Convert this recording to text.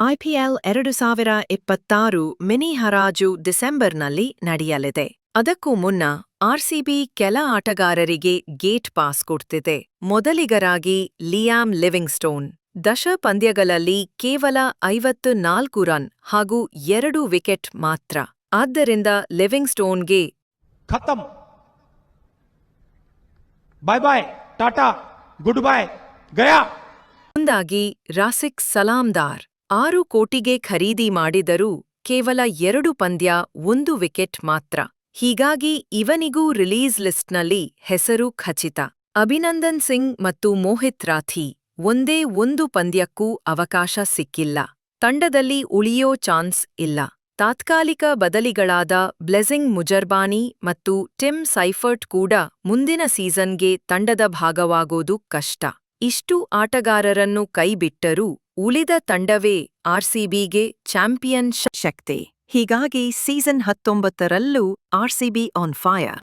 IPL ಎರಡು ಸಾವಿರ ಇಪ್ಪತ್ತಾರು ಮಿನಿ ಹರಾಜು ಡಿಸೆಂಬರ್ನಲ್ಲಿ ನಡೆಯಲಿದೆ. ಅದಕ್ಕೂ ಮುನ್ನ ಆರ್ಸಿಬಿ ಕೆಲ ಆಟಗಾರರಿಗೆ ಗೇಟ್ ಪಾಸ್ ಕೊಡ್ತಿದೆ. ಮೊದಲಿಗರಾಗಿ ಲಿಯಾಮ್ ಲಿವಿಂಗ್ಸ್ಟೋನ್. ದಶ ಪಂದ್ಯಗಳಲ್ಲಿ ಕೇವಲ ಐವತ್ತು ನಾಲ್ಕು ರನ್ ಹಾಗೂ ಎರಡು ವಿಕೆಟ್ ಮಾತ್ರ. ಆದ್ದರಿಂದ ಲಿವಿಂಗ್ಸ್ಟೋನ್ಗೆ ಖತಮ್ bye bye tata good bye Gaya. ಮುಂದಾಗಿ ರಾಸಿಕ್ ಸಲಾಮ್ದಾರ್. ಆರು ಕೋಟಿಗೆ ಖರೀದಿ ಮಾಡಿದರೂ ಕೇವಲ ಎರಡು ಪಂದ್ಯ, ಒಂದು ವಿಕೆಟ್ ಮಾತ್ರ. ಹೀಗಾಗಿ ಇವನಿಗೂ ರಿಲೀಸ್ ಲಿಸ್ಟ್ನಲ್ಲಿ ಹೆಸರು ಖಚಿತ. ಅಭಿನಂದನ್ ಸಿಂಗ್ ಮತ್ತು ಮೋಹಿತ್ ರಾಥಿ ಒಂದೇ ಒಂದು ಪಂದ್ಯಕ್ಕೂ ಅವಕಾಶ ಸಿಕ್ಕಿಲ್ಲ. ತಂಡದಲ್ಲಿ ಉಳಿಯೋ ಚಾನ್ಸ್ ಇಲ್ಲ. ತಾತ್ಕಾಲಿಕ ಬದಲಿಗಳಾದ ಬ್ಲೆಸಿಂಗ್ ಮುಜರ್ಬಾನಿ ಮತ್ತು ಟಿಮ್ ಸೈಫರ್ಟ್ ಕೂಡ ಮುಂದಿನ ಸೀಸನ್ಗೆ ತಂಡದ ಭಾಗವಾಗೋದು ಕಷ್ಟ. ಇಷ್ಟು ಆಟಗಾರರನ್ನು ಕೈಬಿಟ್ಟರೂ ಉಳಿದ ತಂಡವೇ ಆರ್ಸಿಬಿಗೆ ಚಾಂಪಿಯನ್ ಶಕ್ತಿ. ಹೀಗಾಗಿ ಸೀಸನ್ ಹತ್ತೊಂಬತ್ತರಲ್ಲೂ ಆರ್ಸಿಬಿ ಆನ್ ಫೈರ್